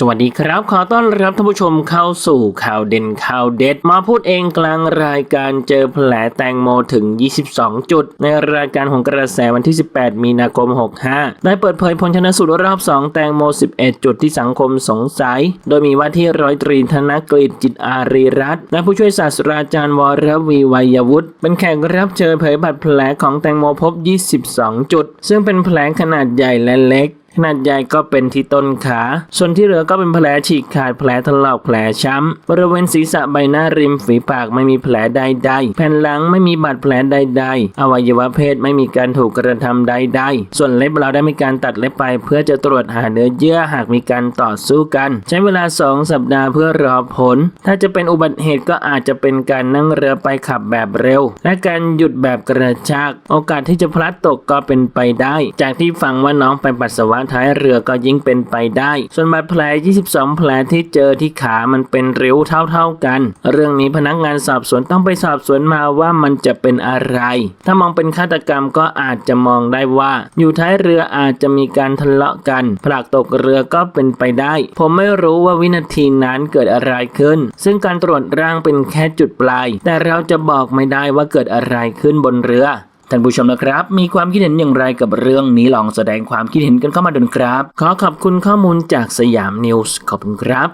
สวัสดีครับ ขอต้อนรับท่านผู้ชมเข้าสู่ข่าวเด่นข่าวเด็ด มาพูดเองกลางรายการเจอแผลแตงโมถึง 22 จุด ในรายการของกระแสวันที่ 18 มีนาคม 65 ได้เปิดเผยผลชนสูตรรอบ 2 แตงโม 11 จุดที่สังคมสงสัย โดยมีว่าที่ร้อยตรีธนกฤษจิตอารีรัตน์และผู้ช่วยศาสตราจารย์วรวีวัยวุฒิเป็นแขกรับเชิญเผยบาดแผลของแตงโมพบ 22 จุด ซึ่งเป็นแผลขนาดใหญ่และเล็ก ขนาดใหญ่ก็เป็นที่ต้นขา ส่วนที่เหลือก็เป็นแผลฉีกขาดแผลถลอกแผลช้ำ บริเวณศีรษะใบหน้าริมฝีปากไม่มีแผลใดๆ แผ่นหลังไม่มีบาดแผลใดๆ อวัยวะเพศไม่มีการถูกกระทำใดๆ ส่วนเล็บเราได้มีการตัดเล็บไป เพื่อจะตรวจหาเนื้อเยื่อหากมีการต่อสู้กัน ใช้เวลา 2 สัปดาห์เพื่อรอผล ถ้าจะเป็นอุบัติเหตุก็อาจจะเป็นการนั่งเรือไปขับแบบเร็ว และการหยุดแบบกระชาก โอกาสที่จะพลัดตกก็เป็นไปได้ จากที่ฟังว่าน้องไปปัสสาวะท้ายเรือก็ยิ่งเป็นไปได้ ส่วนบาดแผล 22 แผลที่เจอที่ขามันเป็นริ้วเท่า ๆกัน เรื่องนี้พนักงานสอบสวนต้องไปสอบสวนมาว่ามันจะเป็นอะไร ถ้ามองเป็นฆาตกรรมก็อาจจะมองได้ว่า อยู่ท้ายเรืออาจจะมีการทะเลาะกันผลักตกเรือก็เป็นไปได้ ผมไม่รู้ว่าวินาทีนั้นเกิดอะไรขึ้น ซึ่งการตรวจร่างเป็นแค่จุดปลาย แต่เราจะบอกไม่ได้ว่าเกิดอะไรขึ้นบนเรือ ท่านผู้ชมนะครับ มีความคิดเห็นอย่างไรกับเรื่องนี้ลองแสดงความคิดเห็นกันเข้ามาดูครับ ขอขอบคุณข้อมูลจากสยามนิวส์ขอบคุณครับ